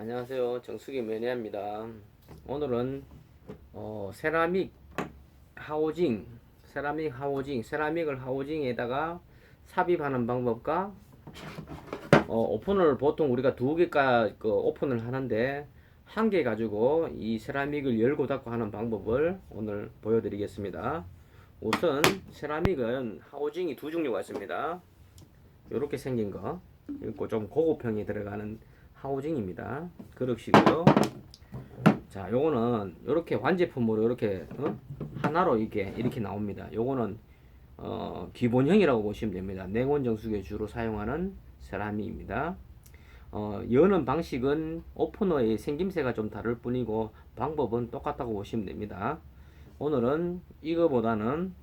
안녕하세요. 정수기 매니아입니다. 오늘은 어, 세라믹 하우징, 세라믹 하우징, 세라믹을 하우징에다가 삽입하는 방법과 어, 오픈을 보통 우리가 두 개가 그 오픈을 하는데 한 개 가지고 이 세라믹을 열고 닫고 하는 방법을 오늘 보여드리겠습니다. 우선 세라믹은 하우징이 두 종류가 있습니다. 이렇게 생긴 거, 그리고 좀 고급형이 들어가는 하우징입니다. 그릇이고요. 자, 요거는 이렇게 완제품으로 이렇게 어? 하나로 이렇게 이렇게 나옵니다. 요거는 어, 기본형이라고 보시면 됩니다. 냉온 정수기에 주로 사용하는 세라믹입니다. 어, 여는 방식은 오프너의 생김새가 좀 다를 뿐이고 방법은 똑같다고 보시면 됩니다. 오늘은 이거보다는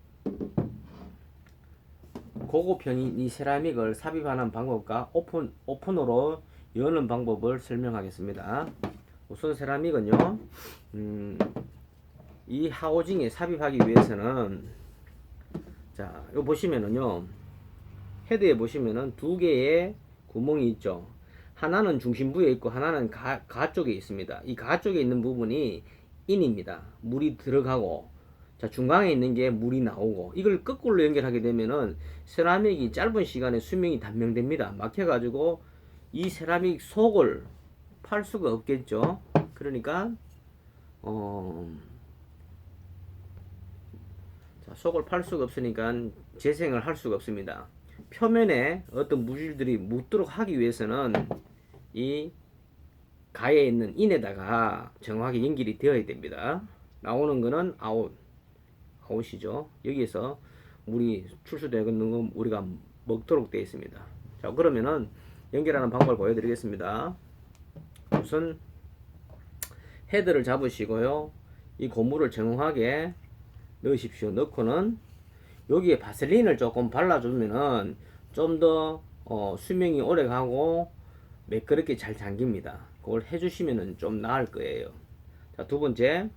고급형인 이 세라믹을 삽입하는 방법과 오픈 오픈으로 여는 방법을 설명하겠습니다. 우선 세라믹은요, 음, 이 하우징에 삽입하기 위해서는 자, 요 보시면은요, 헤드에 보시면은 두 개의 구멍이 있죠. 하나는 중심부에 있고 하나는 가, 가 쪽에 있습니다. 이 가 쪽에 있는 부분이 인입니다. 물이 들어가고 자 중간에 있는 게 물이 나오고 이걸 거꾸로 연결하게 되면은 세라믹이 짧은 시간에 수명이 단명됩니다. 막혀가지고 이 세라믹 속을 팔 수가 없겠죠. 그러니까 어 자, 속을 팔 수가 없으니까 재생을 할 수가 없습니다. 표면에 어떤 물질들이 묻도록 하기 위해서는 이 가에 있는 인에다가 정확히 연결이 되어야 됩니다. 나오는 거는 아웃, 아웃이죠. 여기에서 물이 출수되는 건 우리가 먹도록 되어 있습니다. 자, 그러면은 연결하는 방법을 보여드리겠습니다. 우선 헤드를 잡으시고요. 이 고무를 정확하게 넣으십시오. 넣고는 여기에 바셀린을 조금 발라주면은 좀 더 어, 수명이 오래 가고 매끄럽게 잘 잠깁니다. 그걸 해주시면은 좀 나을 거예요. 자, 두 번째.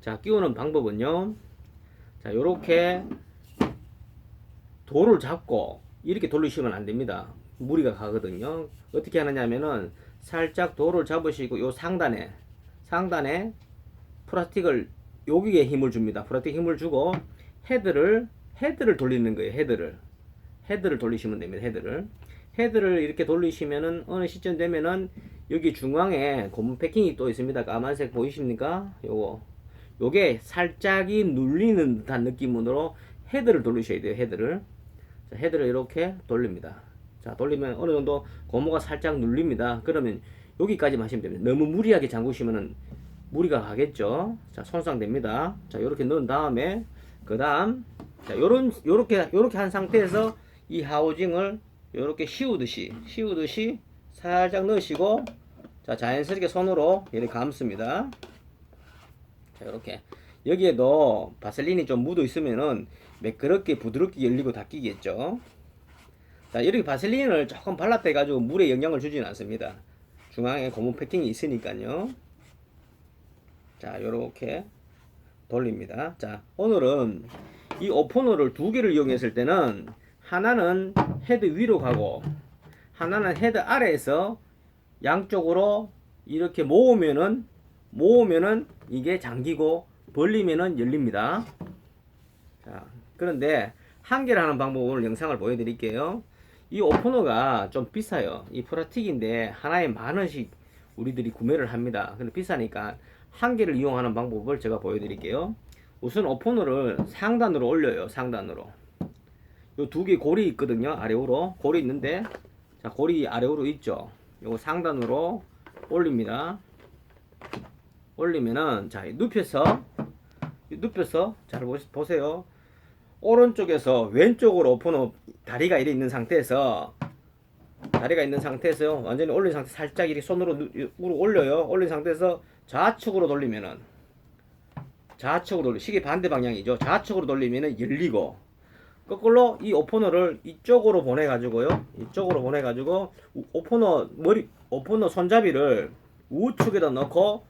자, 끼우는 방법은요. 자, 요렇게 돌을 잡고 이렇게 돌리시면 안 됩니다. 무리가 가거든요. 어떻게 하느냐면은 살짝 돌을 잡으시고 요 상단에 상단에 플라스틱을 여기에 힘을 줍니다. 플라스틱 힘을 주고 헤드를 헤드를 돌리는 거예요. 헤드를 헤드를 돌리시면 됩니다. 헤드를 헤드를 이렇게 돌리시면은 어느 시점 되면은 여기 중앙에 고무 패킹이 또 있습니다. 까만색 보이십니까? 요거 요게 살짝이 눌리는 듯한 느낌으로 헤드를 돌리셔야 돼요. 헤드를 자, 헤드를 이렇게 돌립니다. 자 돌리면 어느 정도 고무가 살짝 눌립니다. 그러면 여기까지 마시면 됩니다. 너무 무리하게 잠그시면은 무리가 가겠죠. 자 손상됩니다. 자 이렇게 넣은 다음에 그 다음 자 요런 요렇게 요렇게 한 상태에서 이 하우징을 요렇게 씌우듯이 씌우듯이 살짝 넣으시고 자 자연스럽게 손으로 이렇게 감습니다. 자 이렇게 여기에도 바셀린이 좀 묻어 있으면은 매끄럽게 부드럽게 열리고 닫히겠죠. 자 이렇게 바셀린을 조금 발랐다 해가지고 물에 영향을 주지는 않습니다. 중앙에 고무 패킹이 있으니까요. 자 요렇게 돌립니다. 자 오늘은 이 오퍼너를 두 개를 이용했을 때는 하나는 헤드 위로 가고 하나는 헤드 아래에서 양쪽으로 이렇게 모으면은 모으면은 이게 잠기고 벌리면은 열립니다. 자, 그런데 한 개를 하는 방법을 영상을 보여드릴게요. 이 오퍼너가 좀 비싸요. 이 프라틱인데 하나에 만 원씩 우리들이 구매를 합니다. 근데 비싸니까 한 개를 이용하는 방법을 제가 보여드릴게요. 우선 오퍼너를 상단으로 올려요. 상단으로. 요 두 개 고리 있거든요. 아래로 고리 있는데 자 고리 아래로 있죠. 요거 상단으로 올립니다. 올리면은 자 눕혀서 눕혀서 잘 보- 보세요. 오른쪽에서 왼쪽으로 오퍼너 다리가 이렇게 있는 상태에서 다리가 있는 상태에서 완전히 올린 상태 살짝 이렇게 손으로 누- 으로 올려요. 올린 상태에서 좌측으로 돌리면은 좌측으로 돌리 시계 반대 방향이죠. 좌측으로 돌리면은 열리고 거꾸로 이 오퍼너를 이쪽으로 보내 가지고요. 이쪽으로 보내 가지고 오퍼너 머리 오퍼너 손잡이를 우측에다 넣고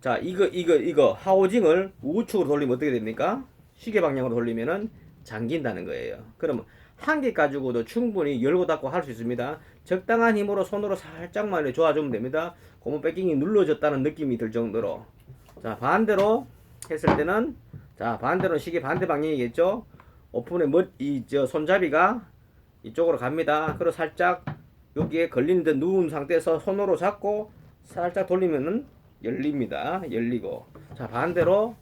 자 이거 이거 이거 하우징을 우측으로 돌리면 어떻게 됩니까? 시계 방향으로 돌리면은 잠긴다는 거예요. 그러면 한 개 가지고도 충분히 열고 닫고 할 수 있습니다. 적당한 힘으로 손으로 살짝만 조아주면 됩니다. 고무 패킹이 눌러졌다는 느낌이 들 정도로. 자 반대로 했을 때는 자 반대로 시계 반대 방향이겠죠? 오픈의 머이저 손잡이가 이쪽으로 갑니다. 그리고 살짝 여기에 걸린 듯 누운 상태에서 손으로 잡고 살짝 돌리면은 열립니다. 열리고. 자 반대로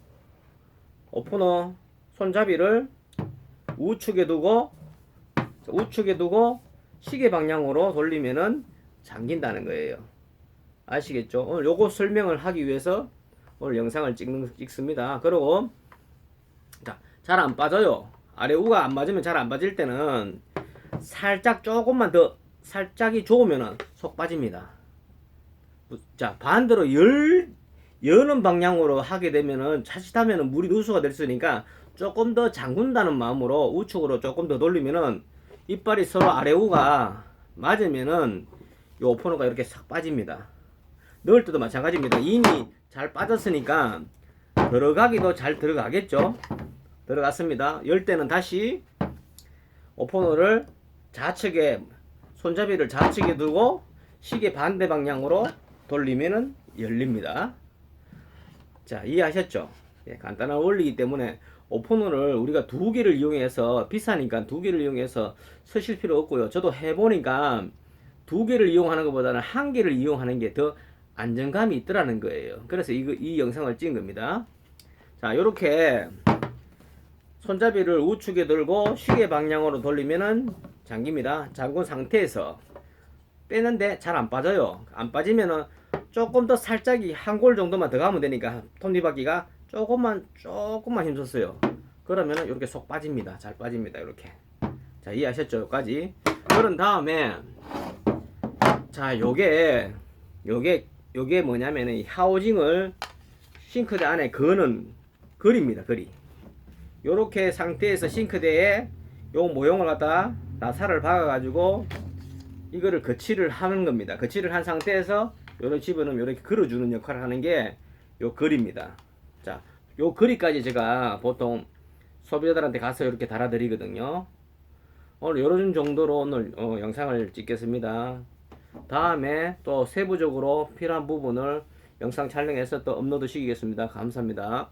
오프너 손잡이를 우측에 두고 우측에 두고 시계 방향으로 돌리면은 잠긴다는 거예요. 아시겠죠? 오늘 요거 설명을 하기 위해서 오늘 영상을 찍는 찍습니다. 그리고 자 잘 안 빠져요. 아래 우가 안 맞으면 잘 안 빠질 때는 살짝 조금만 더 살짝이 좋으면은 속 빠집니다. 자 반대로 열 여는 방향으로 하게 되면은 자칫하면은 물이 누수가 될 수 있으니까 조금 더 잠근다는 마음으로 우측으로 조금 더 돌리면은 이빨이 서로 아래 우가 맞으면은 요 오퍼너가 이렇게 싹 빠집니다. 넣을 때도 마찬가지입니다. 이미 잘 빠졌으니까 들어가기도 잘 들어가겠죠. 들어갔습니다. 열 때는 다시 오퍼너를 좌측에 손잡이를 좌측에 두고 시계 반대 방향으로 돌리면은 열립니다. 자 이해하셨죠? 예, 간단한 원리이기 때문에 오퍼너를 우리가 두 개를 이용해서 비싸니까 두 개를 이용해서 쓰실 필요 없고요. 저도 해보니까 두 개를 이용하는 것보다는 한 개를 이용하는 게 더 안정감이 있더라는 거예요. 그래서 이, 이 영상을 찍은 겁니다. 자, 요렇게 손잡이를 우측에 들고 시계 방향으로 돌리면은 잠깁니다. 잠근 상태에서 빼는데 잘 안 빠져요. 안 빠지면은 조금 더 살짝이 한 골 정도만 더 가면 되니까 톱니바퀴가 조금만 조금만 힘줬어요. 그러면은 이렇게 속 빠집니다. 잘 빠집니다. 이렇게. 자 이해하셨죠? 여기까지. 그런 다음에 자 요게 요게 요게 뭐냐면은 이 하우징을 싱크대 안에 거는 거리입니다. 거리. 요렇게 상태에서 싱크대에 요 모형을 갖다 나사를 박아 가지고 이거를 거치를 하는 겁니다. 거치를 한 상태에서 요렇게 집어넣으면 요렇게 걸어주는 역할을 하는 게 요 거리입니다. 자, 요 거리까지 제가 보통 소비자들한테 가서 이렇게 달아드리거든요. 오늘 요런 정도로 오늘 어, 영상을 찍겠습니다. 다음에 또 세부적으로 필요한 부분을 영상 촬영해서 또 업로드 시키겠습니다. 감사합니다.